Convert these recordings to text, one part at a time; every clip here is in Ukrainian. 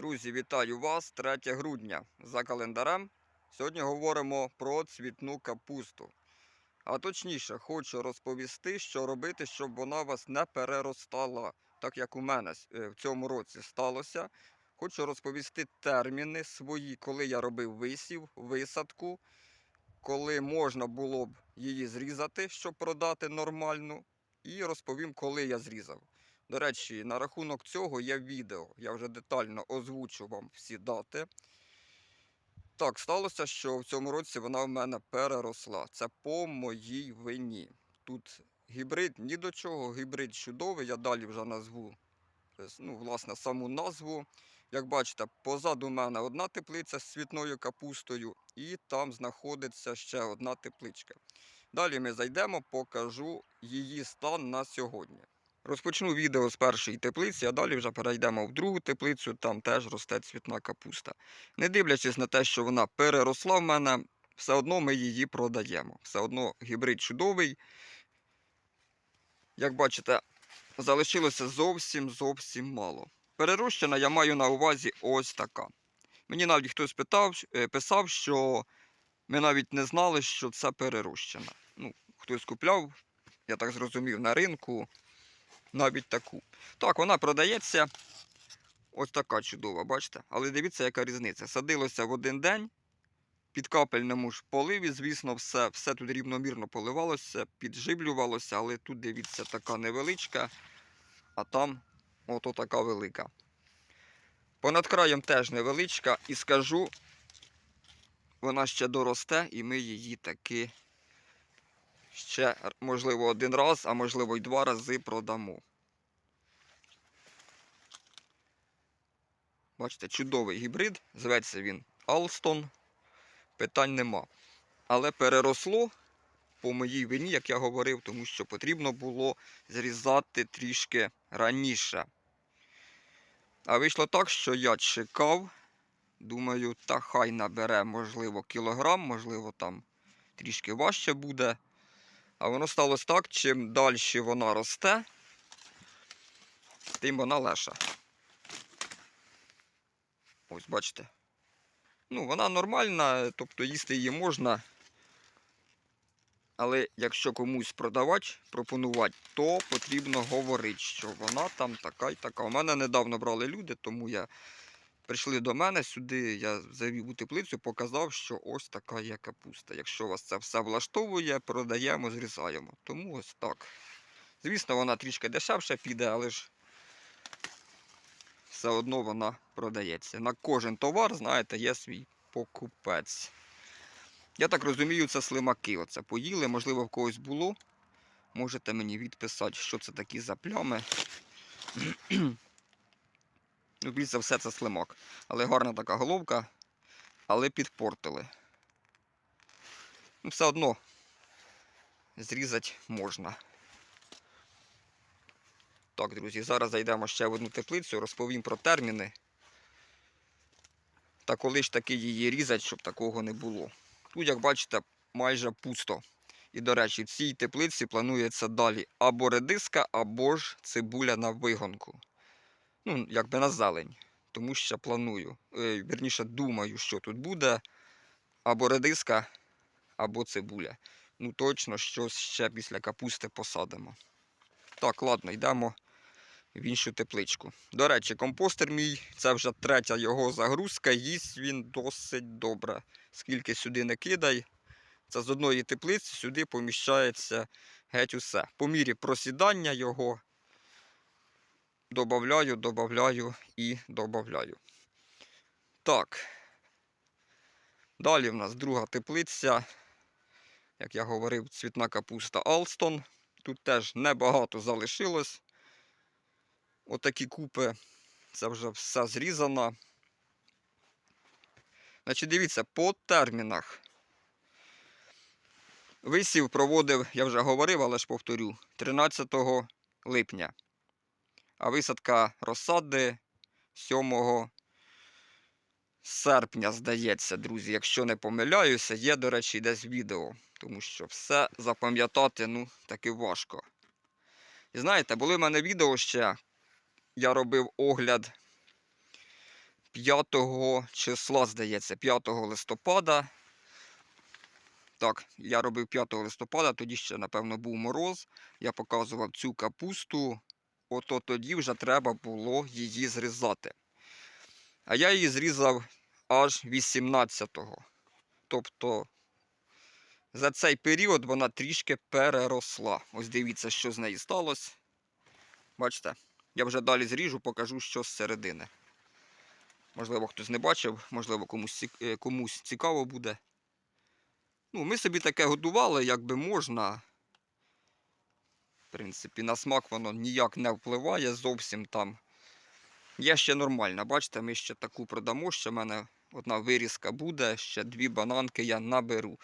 Друзі, вітаю вас 3 грудня за календарем. Сьогодні говоримо про цвітну капусту. А точніше, хочу розповісти, що робити, щоб вона вас не переростала, так як у мене е, в цьому році сталося. Хочу розповісти терміни свої, коли я робив висів, висадку, коли можна було б її зрізати, щоб продати нормальну, і розповім, коли я зрізав. До речі, на рахунок цього є відео. Я вже детально озвучу вам всі дати. Так, сталося, що в цьому році вона в мене переросла. Це по моїй вині. Тут гібрид ні до чого, гібрид чудовий, я далі вже назву е, ну, власне, саму назву. Як бачите, позаду мене одна теплиця з цвітною капустою, і там знаходиться ще одна тепличка. Далі ми зайдемо, покажу її стан на сьогодні. Розпочну відео з першої теплиці, а далі вже перейдемо в другу теплицю, там теж росте цвітна капуста. Не дивлячись на те, що вона переросла в мене, все одно ми її продаємо. Все одно гібрид чудовий. Як бачите, залишилося зовсім зовсім мало. Перерощена я маю на увазі ось така. Мені навіть хтось питав, е, писав, що ми навіть не знали, що це перерощена. Ну, хтось купляв, я так зрозумів, на ринку навіть таку. Так, вона продається. Ось така чудова, бачите? Але дивіться, яка різниця. Садилося в один день, під капельному ж поливі, звісно, все, все тут рівномірно поливалося, підживлювалося, але тут, дивіться, така невеличка, а там ото така велика. Понад краєм теж невеличка, і скажу, вона ще доросте, і ми її таки ще, можливо, один раз, а можливо й два рази продамо. Бачите, чудовий гібрид, зветься він Алстон. Питань нема. Але переросло по моїй вині, як я говорив, тому що потрібно було зрізати трішки раніше. А вийшло так, що я чекав. Думаю, та хай набере, можливо, кілограм, можливо, там трішки важче буде. А воно сталося так, чим далі вона росте, тим вона леша. Ось бачите. Ну, вона нормальна, тобто їсти її можна. Але якщо комусь продавати, пропонувати, то потрібно говорити, що вона там така й така. У мене недавно брали люди, тому я прийшли до мене сюди, я завів у теплицю, показав, що ось така є капуста. Якщо вас це все влаштовує, продаємо, зрізаємо. Тому ось так. Звісно, вона трішки дешевше піде, але ж все одно вона продається. На кожен товар, знаєте, є свій покупець. Я так розумію, це слимаки. Оце поїли, можливо, в когось було. Можете мені відписати, що це такі за плями. Ну, більш за все, це слимак. Але гарна така головка, але підпортили. Ну, все одно зрізати можна. Так, друзі, зараз зайдемо ще в одну теплицю, розповім про терміни. Та коли ж таки її різати, щоб такого не було. Тут, як бачите, майже пусто. І, до речі, в цій теплиці планується далі або редиска, або ж цибуля на вигонку. Ну, якби на зелень. Тому що планую. Е, вірніше, думаю, що тут буде або редиска, або цибуля. Ну, точно щось ще після капусти посадимо. Так, ладно, йдемо в іншу тепличку. До речі, компостер мій, це вже третя його загрузка, їсть він досить добре. Скільки сюди не кидай, це з одної теплиці сюди поміщається геть усе. По мірі просідання його добавляю, добавляю і добавляю. Так. Далі в нас друга теплиця. Як я говорив, цвітна капуста Алстон. Тут теж небагато залишилось. Отакі купи. Це вже все зрізано. Значить, дивіться, по термінах. Висів проводив, я вже говорив, але ж повторю, 13 липня. А висадка розсади 7 серпня, здається, друзі. Якщо не помиляюся, є, до речі, десь відео. Тому що все запам'ятати, ну, таки важко. І знаєте, були в мене відео ще, я робив огляд 5 числа, здається, 5 листопада. Так, я робив 5 листопада, тоді ще, напевно, був мороз. Я показував цю капусту. Ото тоді вже треба було її зрізати. А я її зрізав аж 18-го. Тобто за цей період вона трішки переросла. Ось дивіться, що з неї сталося. Бачите? Я вже далі зріжу, покажу, що з середини. Можливо, хтось не бачив, можливо, комусь, е, цікаво буде. Ну, ми собі таке годували, як би можна. В принципі, на смак воно ніяк не впливає зовсім там. Є ще нормально. Бачите, ми ще таку продамо, ще в мене одна вирізка буде, ще дві бананки я наберу.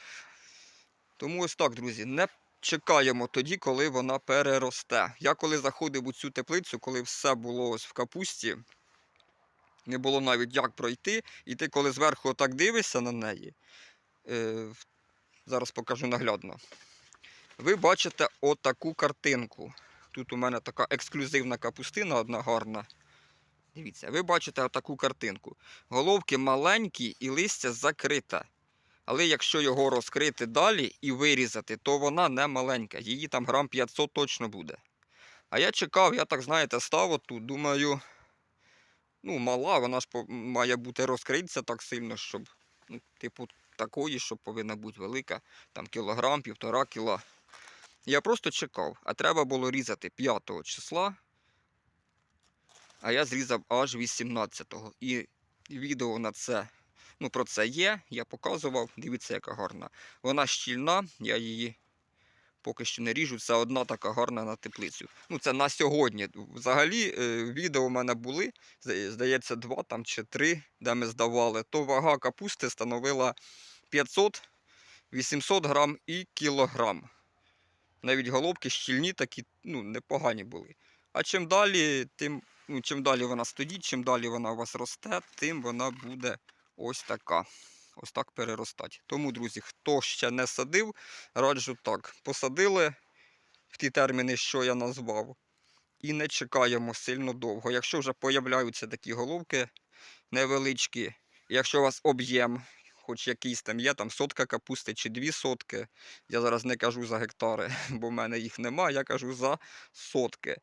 Тому ось так, друзі, не чекаємо тоді, коли вона переросте. Я коли заходив у цю теплицю, коли все було ось в капусті, не було навіть як пройти, і ти коли зверху отак дивишся на неї, е, зараз покажу наглядно. Ви бачите отаку картинку. Тут у мене така ексклюзивна капустина, одна гарна. Дивіться, ви бачите отаку картинку. Головки маленькі і листя закрите. Але якщо його розкрити далі і вирізати, то вона не маленька. Її там грам 500 точно буде. А я чекав, я так знаєте, став отут, думаю, ну, мала, вона ж має бути розкритися так сильно, щоб, ну, типу, такої, щоб повинна бути велика, там кілограм, півтора кіла. Я просто чекав, а треба було різати 5 числа, а я зрізав аж 18-го. І відео на це, ну, про це є, я показував. Дивіться, яка гарна. Вона щільна, я її поки що не ріжу. Це одна така гарна на теплицю. Ну, це на сьогодні. Взагалі, е, відео у мене були, здається, два там чи три, де ми здавали. То вага капусти становила 500-800 грам і кілограм. Навіть головки щільні такі, ну, непогані були. А чим далі, тим, ну, чим далі вона стоїть, чим далі вона у вас росте, тим вона буде ось така. Ось так переростати. Тому, друзі, хто ще не садив, раджу так. Посадили в ті терміни, що я назвав, і не чекаємо сильно довго. Якщо вже появляються такі головки невеличкі, якщо у вас об'єм, хоч якийсь там є, там сотка капусти чи дві сотки, я зараз не кажу за гектари, бо в мене їх нема, я кажу за сотки.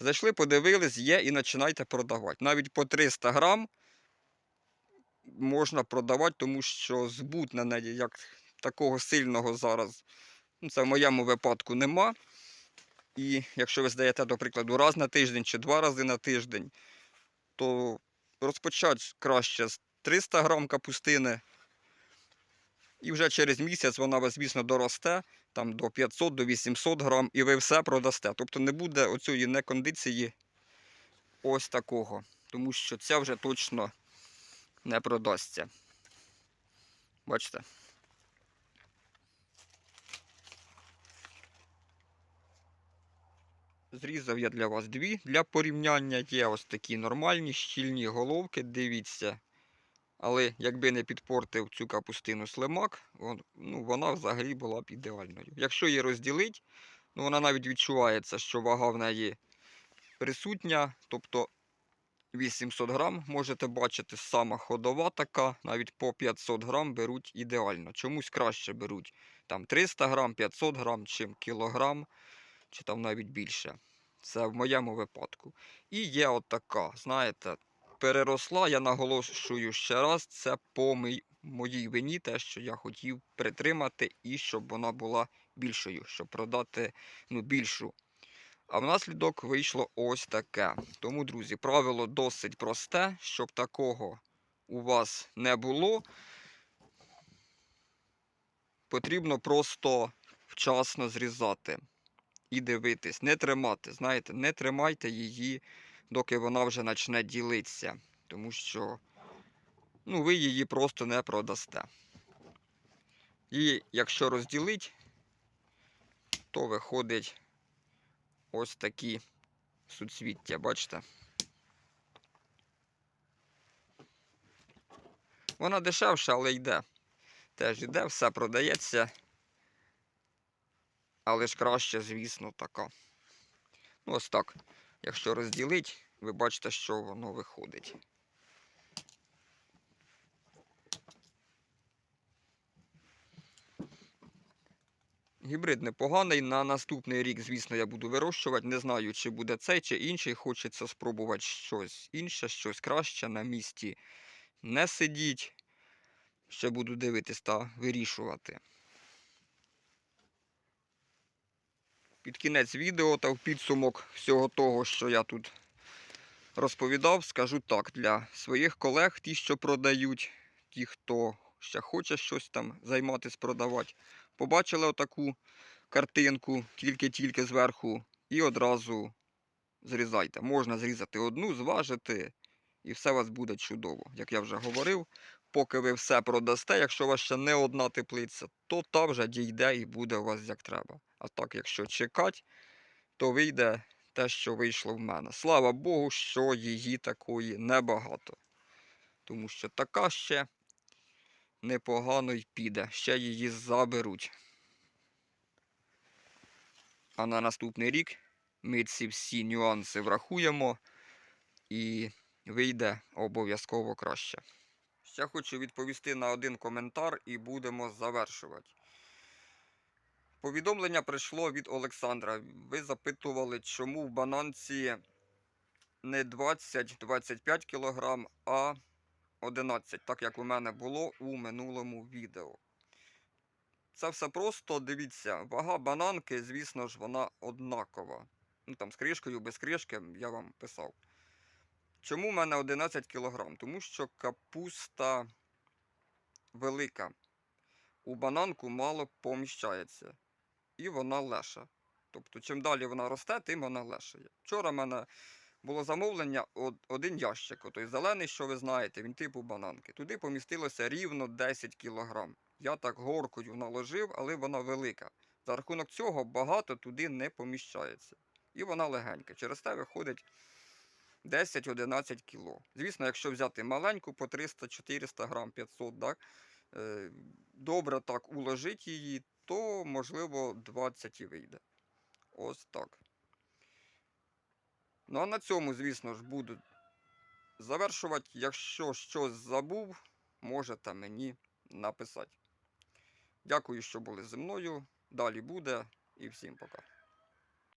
Зайшли, подивились, є і починайте продавати. Навіть по 300 грам можна продавати, тому що збут на неї як такого сильного зараз. Ну, це в моєму випадку нема. І якщо ви здаєте, до прикладу, раз на тиждень чи два рази на тиждень, то розпочати краще з 300 грам капустини. І вже через місяць вона, звісно, доросте там, до 500 до 800 грам, і ви все продасте. Тобто не буде оцієї некондиції ось такого. Тому що ця вже точно не продасться. Бачите? Зрізав я для вас дві для порівняння. Є ось такі нормальні щільні головки, дивіться. Але якби не підпортив цю капустину слимак, ну, вона взагалі була б ідеальною. Якщо її розділити, ну, вона навіть відчувається, що вага в неї присутня. Тобто 800 грам можете бачити, сама ходова така, навіть по 500 грам беруть ідеально. Чомусь краще беруть там 300 грам, 500 грам, чим кілограм, чи там навіть більше. Це в моєму випадку. І є отака, знаєте, переросла, я наголошую ще раз, це по моїй вині, те, що я хотів притримати і щоб вона була більшою, щоб продати ну, більшу. А внаслідок вийшло ось таке. Тому, друзі, правило досить просте, щоб такого у вас не було. Потрібно просто вчасно зрізати і дивитись, не тримати. Знаєте, не тримайте її, доки вона вже почне ділитися. Тому що ну, ви її просто не продасте. І якщо розділить, то виходить ось такі суцвіття, бачите? Вона дешевша, але йде. Теж йде, все продається. Але ж краще, звісно, така. Ну, ось так. Якщо розділити, ви бачите, що воно виходить. Гібрид непоганий. На наступний рік, звісно, я буду вирощувати. Не знаю, чи буде цей, чи інший. Хочеться спробувати щось інше, щось краще. На місці не сидіть. Ще буду дивитись та вирішувати. Під кінець відео та в підсумок всього того, що я тут розповідав, скажу так, для своїх колег, ті, що продають, ті, хто ще хоче щось там займатися, продавати, побачили отаку картинку, тільки-тільки зверху, і одразу зрізайте. Можна зрізати одну, зважити, і все у вас буде чудово. Як я вже говорив, поки ви все продасте, якщо у вас ще не одна теплиця, то та вже дійде і буде у вас як треба. А так, якщо чекати, то вийде те, що вийшло в мене. Слава Богу, що її такої небагато. Тому що така ще непогано й піде, ще її заберуть. А на наступний рік ми ці всі нюанси врахуємо і вийде обов'язково краще. Ще хочу відповісти на один коментар і будемо завершувати. Повідомлення прийшло від Олександра. Ви запитували, чому в бананці не 20-25 кг, а 11, так як у мене було у минулому відео. Це все просто, дивіться, вага бананки, звісно ж, вона однакова. Ну там з кришкою, без кришки, я вам писав. Чому в мене 11 кг? Тому що капуста велика. У бананку мало поміщається. І вона леша. Тобто, чим далі вона росте, тим вона лешає. Вчора в мене було замовлення один ящик, отой зелений, що ви знаєте, він типу бананки. Туди помістилося рівно 10 кг. Я так горкою наложив, але вона велика. За рахунок цього багато туди не поміщається. І вона легенька. Через те виходить 10-11 кг. Звісно, якщо взяти маленьку по 300-400 грам 500, так, е, добре так уложити її, то можливо 20 і вийде. Ось так. Ну а на цьому, звісно ж, буду завершувати. Якщо щось забув, можете мені написати. Дякую, що були зі мною. Далі буде і всім пока.